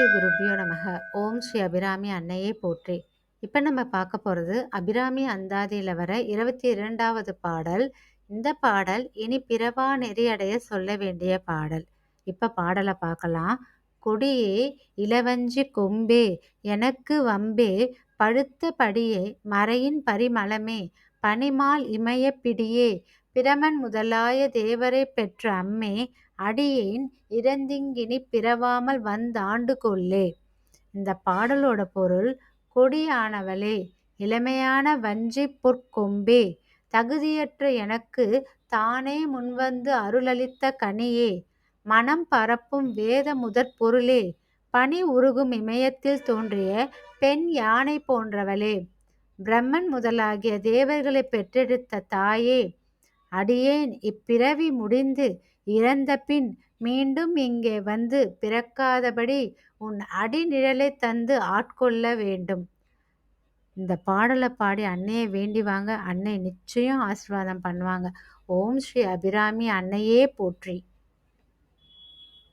ஸ்ரீ குருபியோ நமக. ஓம் ஸ்ரீ அபிராமி அன்னையே போற்றி. இப்போ நம்ம பார்க்க போகிறது அபிராமி அந்தாதியில் வர இருபத்தி இரண்டாவது பாடல். இந்த பாடல் இனி பிறவா நெறியடைய சொல்ல வேண்டிய பாடல். இப்போ பாடலை பார்க்கலாம் கொடியே இளவஞ்சி கொம்பே எனக்கு வம்பே பழுத்த படியே மறையின் பரிமளமே பனிமால் இமய பிடியே பிரமன் முதலாய தேவரை பெற்ற அம்மே அடியேன் இறந்திங்கினி பிறவாமல் வந்தாண்டு கொள்ளே. இந்த பாடலோட பொருள் கொடியானவளே இளமையான வஞ்சி பொற்கொம்பே தகுதியற்ற எனக்கு தானே முன்வந்து அருளளித்த கனியே மனம் பரப்பும் வேத முதற் பொருளே பனி உருகும் இமயத்தில் தோன்றிய பெண் யானை போன்றவளே. பிரம்மன் முதலாகிய தேவர்களை பெற்றெடுத்த தாயே அடியேன். இப்பிறவி முடிந்து இறந்த பின் மீண்டும் இங்கே வந்து பிறக்காதபடி உன் அடிநிழலை தந்து ஆட்கொள்ள வேண்டும். இந்த பாடலை பாடி அன்னையை வேண்டி வாங்க. அன்னை நிச்சயம் ஆசீர்வாதம் பண்ணுவாங்க. ஓம் ஸ்ரீ அபிராமி. அன்னையே போற்றி.